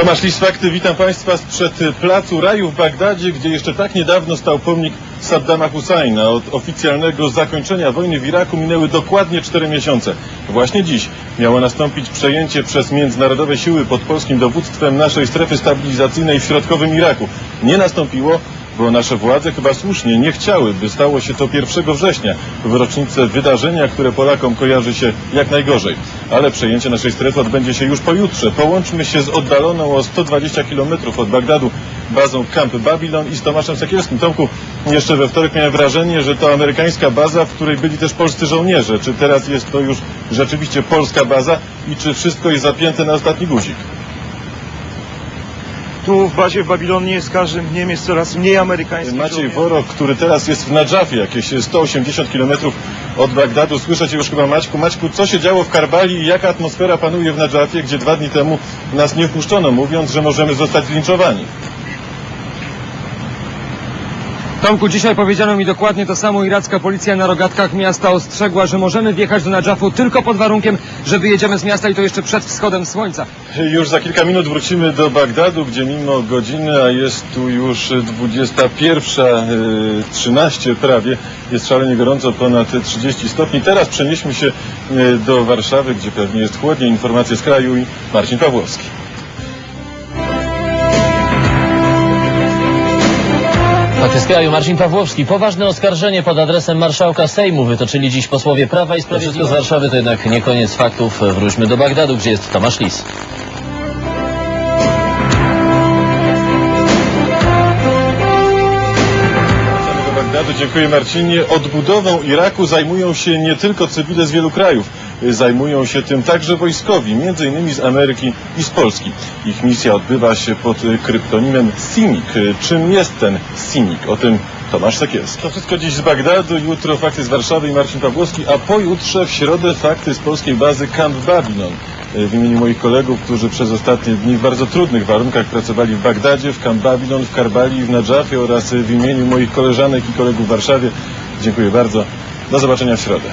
Tomasz Lis, fakty, witam Państwa sprzed placu Raju w Bagdadzie, gdzie jeszcze tak niedawno stał pomnik Saddama Husajna. Od oficjalnego zakończenia wojny w Iraku minęły dokładnie cztery miesiące. Właśnie dziś miało nastąpić przejęcie przez międzynarodowe siły pod polskim dowództwem naszej strefy stabilizacyjnej w środkowym Iraku. Nie nastąpiło, bo nasze władze chyba słusznie nie chciały, by stało się to 1 września, w rocznicę wydarzenia, które Polakom kojarzy się jak najgorzej. Ale przejęcie naszej strefy odbędzie się już pojutrze. Połączmy się z oddaloną o 120 km od Bagdadu bazą Camp Babylon i z Tomaszem Sekielskim. Tomku, jeszcze we wtorek miałem wrażenie, że to amerykańska baza, w której byli też polscy żołnierze. Czy teraz jest to już rzeczywiście polska baza i czy wszystko jest zapięte na ostatni guzik? Tu w bazie w Babilonie z każdym dniem jest coraz mniej amerykańskich Maciej żołnierzy. Worok, który teraz jest w Nadżafie, jakieś 180 km od Bagdadu. Słyszę Cię już chyba Maćku. Maćku, co się działo w Karbali i jaka atmosfera panuje w Nadżafie, gdzie dwa dni temu nas nie wpuszczono, mówiąc, że możemy zostać zlinczowani? Tomku, dzisiaj powiedziano mi dokładnie to samo. Iracka policja na rogatkach miasta ostrzegła, że możemy wjechać do Nadżafu tylko pod warunkiem, że wyjedziemy z miasta i to jeszcze przed wschodem słońca. Już za kilka minut wrócimy do Bagdadu, gdzie mimo godziny, a jest tu już 21.13 prawie, jest szalenie gorąco, ponad 30 stopni. Teraz przenieśmy się e, do Warszawy, gdzie pewnie jest chłodniej. Informacje z kraju i Marcin Pawłowski. Z kraju. Marcin Pawłowski. Poważne oskarżenie pod adresem marszałka Sejmu wytoczyli dziś posłowie Prawa i Sprawiedliwości. z Warszawy to jednak nie koniec faktów. Wróćmy do Bagdadu, gdzie jest Tomasz Lis. Wracamy do Bagdadu. Dziękuję Marcinie. Odbudową Iraku zajmują się nie tylko cywile z wielu krajów. Zajmują się tym także wojskowi, między innymi z Ameryki i z Polski. Ich misja odbywa się pod kryptonimem CIMIC. Y, Czym jest ten CIMIC? O tym Tomasz Sekielski. To wszystko dziś z Bagdadu, jutro fakty z Warszawy i Marcin Pawłowski, a pojutrze w środę fakty z polskiej bazy Camp Babylon. W imieniu moich kolegów, którzy przez ostatnie dni w bardzo trudnych warunkach pracowali w Bagdadzie, w Camp Babylon, w Karbali w Nadżafie oraz w imieniu moich koleżanek i kolegów w Warszawie. Dziękuję bardzo. Do zobaczenia w środę.